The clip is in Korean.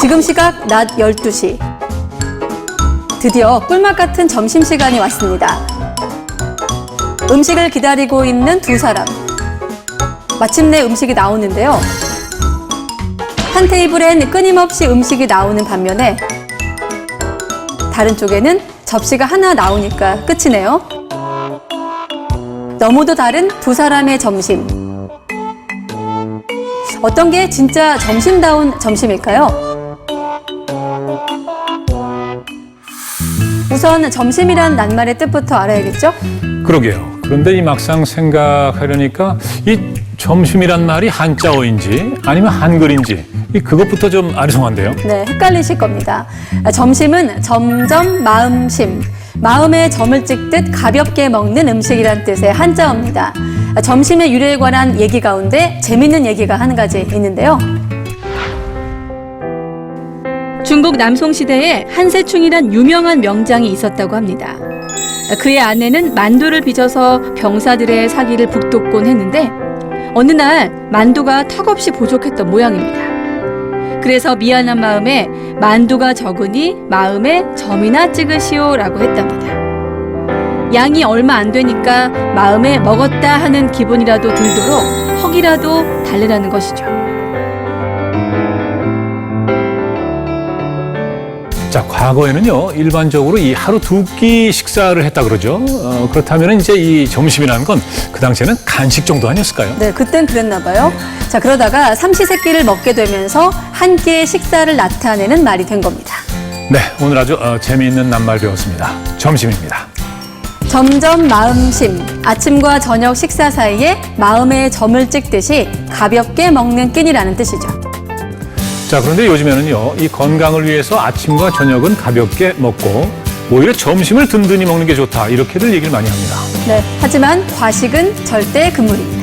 지금 시각 낮 12시. 드디어 꿀맛 같은 점심시간이 왔습니다. 음식을 기다리고 있는 두 사람. 마침내 음식이 나오는데요. 한 테이블엔 끊임없이 음식이 나오는 반면에 다른 쪽에는 접시가 하나 나오니까 끝이네요. 너무도 다른 두 사람의 점심. 어떤 게 진짜 점심다운 점심일까요? 우선 점심이란 낱말의 뜻부터 알아야겠죠? 그러게요. 그런데 이 막상 생각하려니까 이 점심이란 말이 한자어인지 아니면 한글인지 이 그것부터 좀 아리송한데요. 네, 헷갈리실 겁니다. 아, 점심은 점점 마음심, 마음에 점을 찍듯 가볍게 먹는 음식이란 뜻의 한자어입니다. 아, 점심의 유래에 관한 얘기 가운데 재밌는 얘기가 한 가지 있는데요. 중국 남송 시대에 한세충이란 유명한 명장이 있었다고 합니다. 그의 아내는 만두를 빚어서 병사들의 사기를 북돋곤 했는데 어느 날 만두가 턱없이 부족했던 모양입니다. 그래서 미안한 마음에 만두가 적으니 마음에 점이나 찍으시오라고 했답니다. 양이 얼마 안 되니까 마음에 먹었다 하는 기분이라도 들도록 헉이라도 달래라는 것이죠. 자, 과거에는요, 일반적으로 이 하루 두 끼 식사를 했다 그러죠. 어, 그렇다면 이제 이 점심이라는 건 그 당시에는 간식 정도 아니었을까요? 네, 그땐 그랬나 봐요. 자, 그러다가 삼시세끼를 먹게 되면서 한 끼의 식사를 나타내는 말이 된 겁니다. 네, 오늘 아주 어, 재미있는 낱말 배웠습니다. 점심입니다. 점점 마음심, 아침과 저녁 식사 사이에 마음에 점을 찍듯이 가볍게 먹는 끼니라는 뜻이죠. 자, 그런데 요즘에는요, 이 건강을 위해서 아침과 저녁은 가볍게 먹고 오히려 점심을 든든히 먹는 게 좋다. 이렇게들 얘기를 많이 합니다. 네, 하지만 과식은 절대 금물입니다.